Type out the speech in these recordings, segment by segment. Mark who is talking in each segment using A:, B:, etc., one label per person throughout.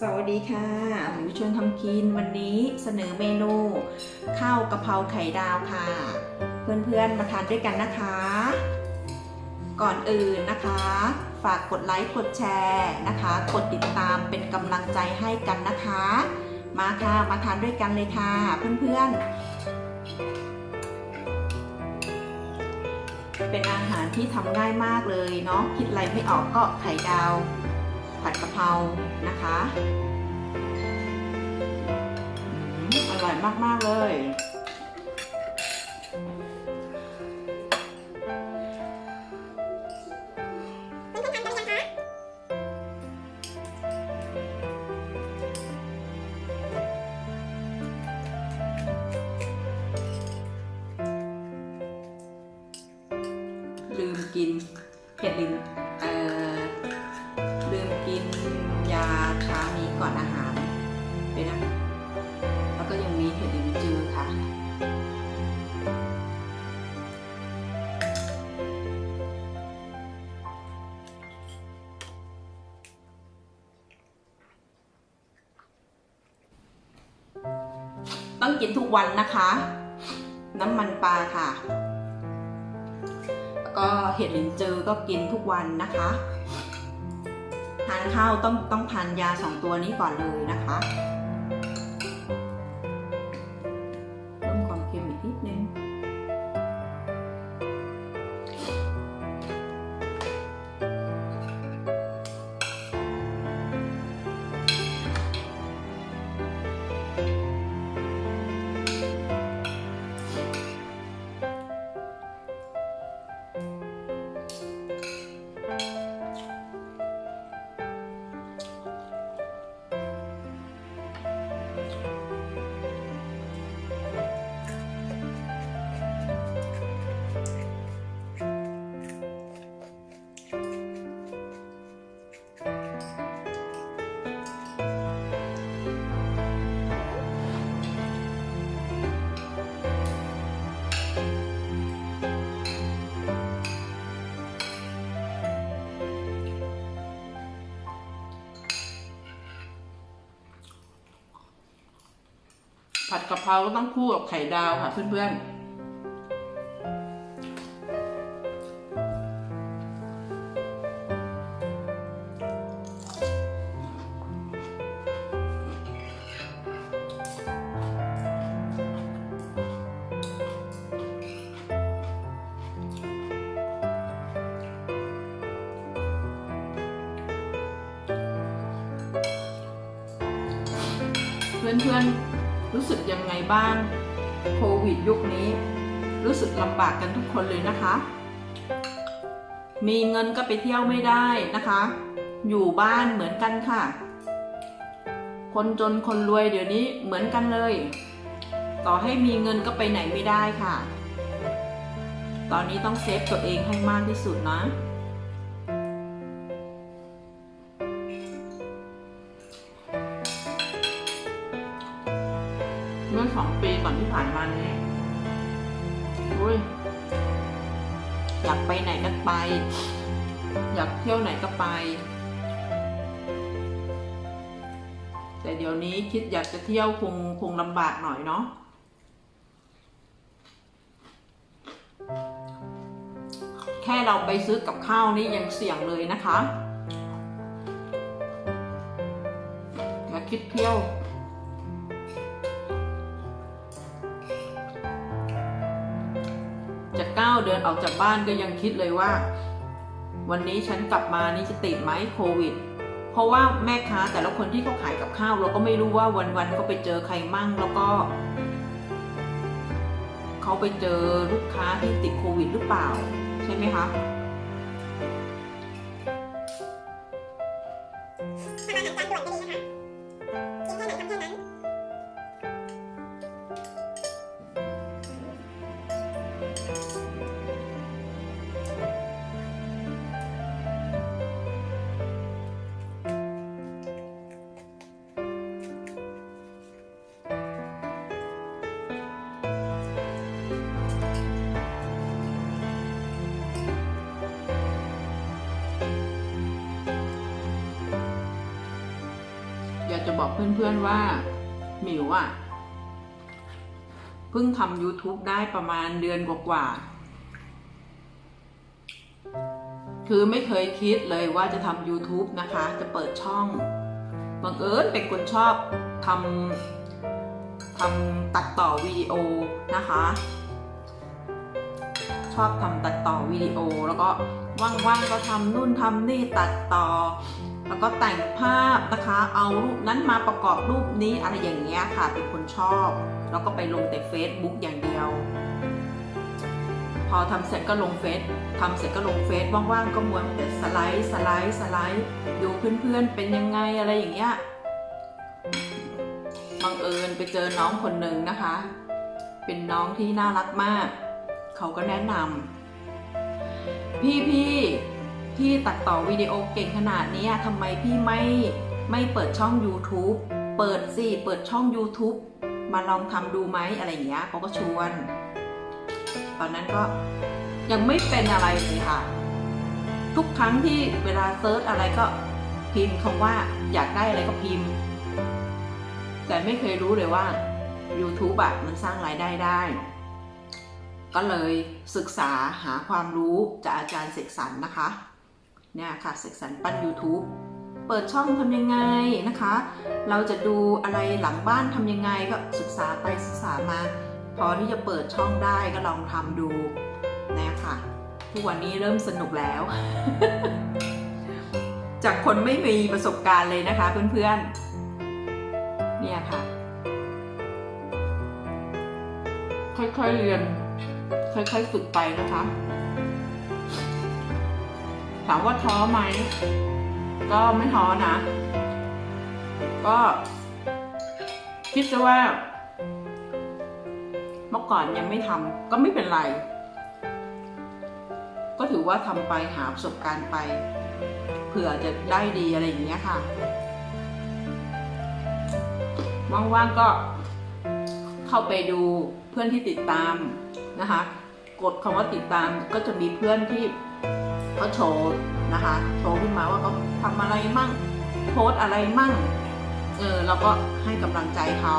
A: สวัสดีค่ะหมิวชวนทำกินวันนี้เสนอเมนูข้าวกะเพราไข่ดาวค่ะ เพื่อนๆมาทานด้วยกันนะคะ ก่อนอื่นนะคะ ฝากกดไลค์กดแชร์นะคะ กดติดตามเป็นกำลังใจให้กันนะคะ มาค่ะมาทานด้วยกันเลยค่ะ เพื่อนๆ เป็นอาหารที่ทำง่ายมากเลยเนาะคิดอะไรไม่ออกก็ไข่ดาว ผัดกะเพรานะคะ อร่อยมาก ๆ เลย อนอาหารไปนะแล้วก็ยังมีเห็ดลินจือค่ะ ต้องกินทุกวันนะคะ น้ำมันปลาค่ะ แล้วก็เห็ดลินจือก็กินทุกวันนะคะ ทานข้าวต้องต้องทานยาสองตัวนี้ก่อนเลยนะคะ ผัดกะเพราก็ต้องคู่กับไข่ดาวค่ะเพื่อนๆเพื่อนๆ รู้สึกยังไงบ้างโควิดยุคนี้ รู้สึกลำบากกันทุกคนเลยนะคะ มีเงินก็ไปเที่ยวไม่ได้นะคะ อยู่บ้านเหมือนกันค่ะ คนจนคนรวยเดี๋ยวนี้เหมือนกันเลย ต่อให้มีเงินก็ไปไหนไม่ได้ค่ะ ตอนนี้ต้องเซฟตัวเองให้มากที่สุดนะ มื่อสองปีก่อนที่ผ่านมานี้อุ้ยอยากไปไหนก็ไป อยากเที่ยวไหนก็ไป แต่เดี๋ยวนี้คิดอยากจะเที่ยวคงคงลำบากหน่อยเนาะแค่เราไปซื้อกับข้าวนี่ยังเสี่ยงเลยนะคะ อย่าคิดเที่ยว จะก้าวเดินออกจากบ้านก็ยังคิดเลยว่า วันนี้ฉันกลับมานี่จะติดไหมโควิด เพราะว่าแม่ค้าแต่ละคนที่เขาขายกับข้าว เราก็ไม่รู้ว่าวันๆเขาไปเจอใครมั่งแล้วก็เขาไปเจอลูกค้าที่ติดโควิดหรือเปล่า ใช่ไหมคะ
B: จะ
A: บอกเพื่อนๆว่าหมิวอะเพิ่งทำ YouTube ได้ประมาณเดือนกว่าๆคือไม่เคยคิดเลยว่าจะทำ YouTube นะคะ จะเปิดช่องบังเอิญเป็นคนชอบทำทำตัดต่อวิดีโอนะคะ ชอบทำตัดต่อวิดีโอแล้วก็ว่างๆก็ทำนู่นทำนี่ตัดต่อ แล้วก็แต่งภาพนะคะ เอารูปนั้นมาประกอบรูปนี้อะไรอย่างเงี้ยค่ะ เป็นคนชอบ แล้วก็ไปลงแต่ Facebook อย่างเดียว พอทำเสร็จก็ลงเฟซทำเสร็จก็ลงเฟซว่างๆก็ม้วนแต่สไลด์สไลด์สไลด์ดูเพื่อนๆเป็นยังไงอะไรอย่างเงี้ยบังเอิญไปเจอน้องคนหนึ่งนะคะ เป็นน้องที่น่ารักมาก เขาก็แนะนำพี่พี่ พี่ตัดต่อวิดีโอเก่งขนาดนี้ทำไมพี่ไม่ไม่เปิดช่อง YouTube เปิดสิเปิดช่อง YouTube มาลองทำดูไหมอะไรอย่างเงี้ยเขาก็ชวน ตอนนั้นก็ยังไม่เป็นอะไรเลยค่ะ ทุกครั้งที่เวลาเซิร์ชอะไรก็พิมพ์คำว่าอยากได้อะไรก็พิมพ์ แต่ไม่เคยรู้เลยว่า YouTube อะมันสร้างรายได้ได้ ก็เลยศึกษาหาความรู้จากอาจารย์เสกสรรนะคะ เนี่ยค่ะเสกสรรปั้น YouTube เปิดช่องทำยังไงนะคะ เราจะดูอะไรหลังบ้านทำยังไงก็ศึกษาไปศึกษามา พอที่จะเปิดช่องได้ก็ลองทำดูนะค่ะทุกวันนี้เริ่มสนุกแล้ว จากคนไม่มีประสบการณ์เลยนะคะเพื่อนๆ เนี่ยค่ะ ค่อยๆเรียน ค่อยๆฝึกไปนะคะ ถามว่าท้อไหม ก็ไม่ท้อนะ ก็ คิดซะว่า เมื่อก่อนยังไม่ทำก็ไม่เป็นไร ก็ถือว่าทำไปหาประสบการณ์ไป เผื่อจะได้ดีอะไรอย่างเงี้ยค่ะว่างๆก็เข้าไปดูเพื่อนที่ติดตามนะคะ กดคำว่าติดตามก็จะมีเพื่อนที่ เขาโชว์นะคะ โชว์ขึ้นมาว่าเขาทำอะไรมั่งโพสอะไรมั่งเออเราก็ให้กำลังใจเขา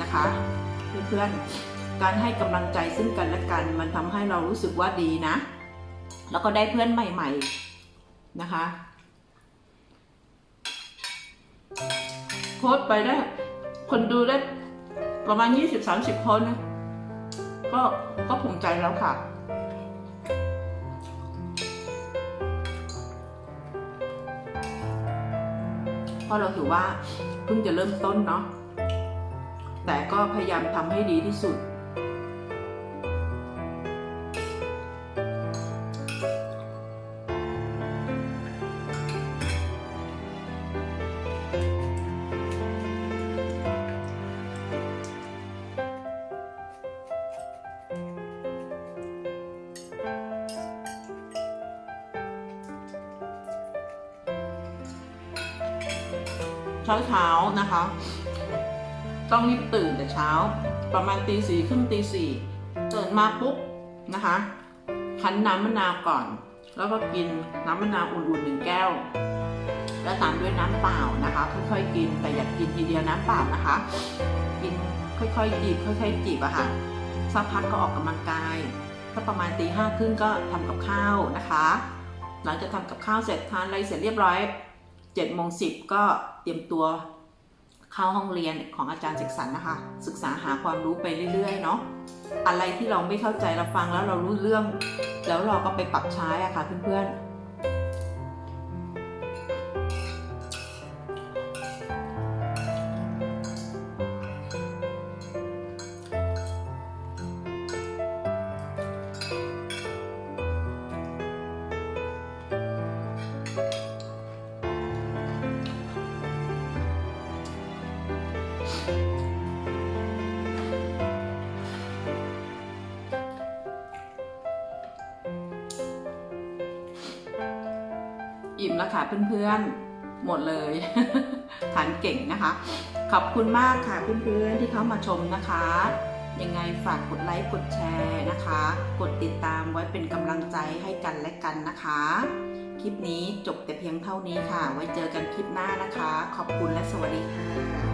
A: นะคะเพื่อนๆการให้กำลังใจซึ่งกันและกัน มันทำให้เรารู้สึกว่าดีนะ แล้วก็ได้เพื่อนใหม่ ๆนะคะโพสไปได้ คนดูได้ประมาณ 20-30 คน ก็ก็ภูมิใจแล้วค่ะ เพราะเราถือว่าเพิ่งจะเริ่มต้นเนาะแต่ก็พยายามทำให้ดีที่สุด เช้าเช้าๆนะคะ ต้องรีบตื่นแต่เช้า ประมาณตีสี่ครึ่งตีสี่ตื่นมาปุ๊บนะคะคั้นน้ำมะนาวก่อน แล้วก็กินน้ำมะนาวอุ่นๆหนึ่งแก้ว แล้วตามด้วยน้ำเปล่านะคะค่อยๆกินแต่อย่ากกินทีเดียวน้ำเปล่านะคะ กินค่อยๆจีบค่อยๆจีบอะค่ะสักพักก็ออกกำลังกายถ้าประมาณตีห้าครึ่งก็ทำกับข้าวนะคะ หลังจากทำกับข้าวเสร็จทานอะไรเสร็จเรียบร้อย เจ็ดโมงสิบก็เตรียมตัวเข้าห้องเรียนของอาจารย์เสกสรรนะคะ ศึกษาหาความรู้ไปเรื่อยๆเนาะอะไรที่เราไม่เข้าใจเราฟังแล้วเรารู้เรื่อง แล้วเราก็ไปปรับใช้อะค่ะเพื่อนๆ ล้วค่ะเพื่อนๆ หมดเลยทานเก่งนะคะ ขอบคุณมากค่ะเพื่อนๆที่เข้ามาชมนะคะ ยังไงฝากกดไลค์กดแชร์นะคะ กดติดตามไว้เป็นกำลังใจให้กันและกันนะคะ คลิปนี้จบแต่เพียงเท่านี้ค่ะ ไว้เจอกันคลิปหน้านะคะ ขอบคุณและสวัสดีค่ะ